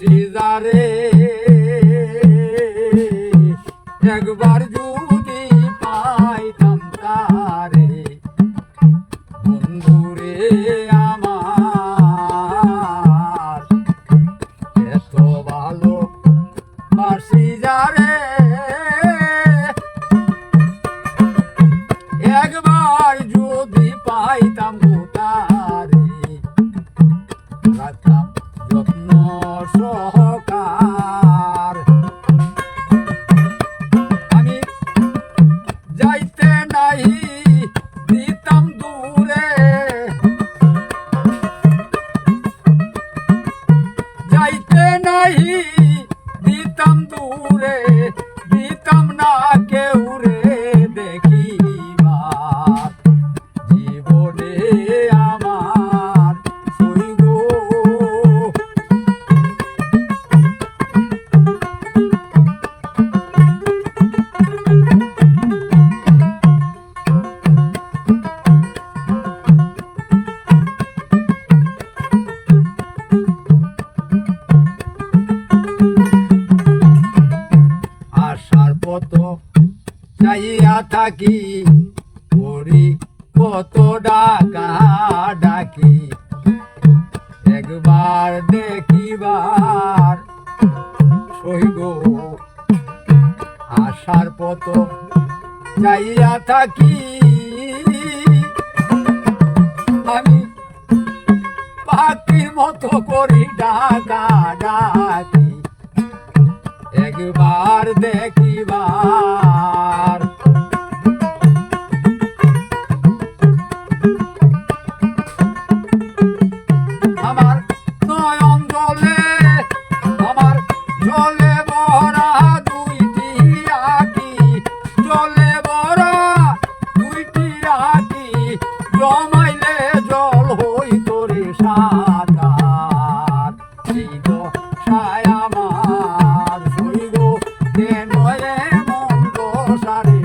বাসি যারে একবার যদি পাইতাম তারে বন্ধুরে আমার এত ভালো বাসি একবার নাই দিতাম দূরে দিতাম না কেউ রে দেখিবার জীবনে আমার সইগ আশার চাইয়া থাকি করি কত ডাকা ডাকি। একবার দেখিবার সইগ আশার পত চাইয়া থাকি। আমি পাখির মতো করি ডাকা ডাকি, একবার দেখিবার জমাইলে জল হই তোরে সাকার ছিল সায় আমার দশারে হইল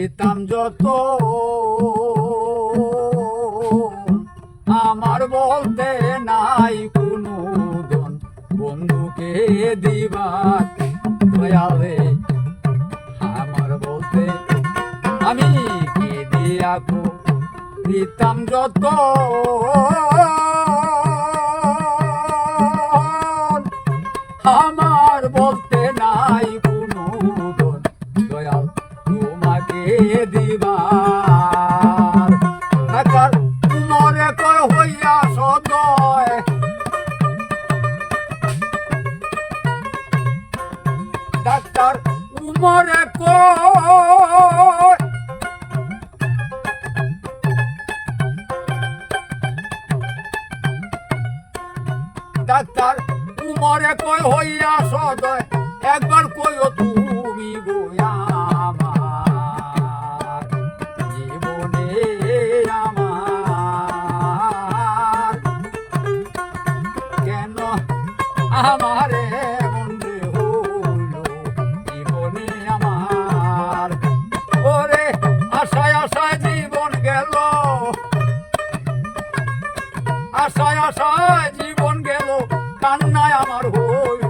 দিতাম যত। আমার বলতে নাই কোনো দন। বন্ধুকে দয়ালে। আমার বলতে আমি কি দিয়াকো দিতাম যত। তার উমরে কয়। ডাক্তার উমরে কয় হইয়া সদয় একবার কইও তুমি গোয়া আশায় আশায় জীবন গেল কান্নায় আমার হইল।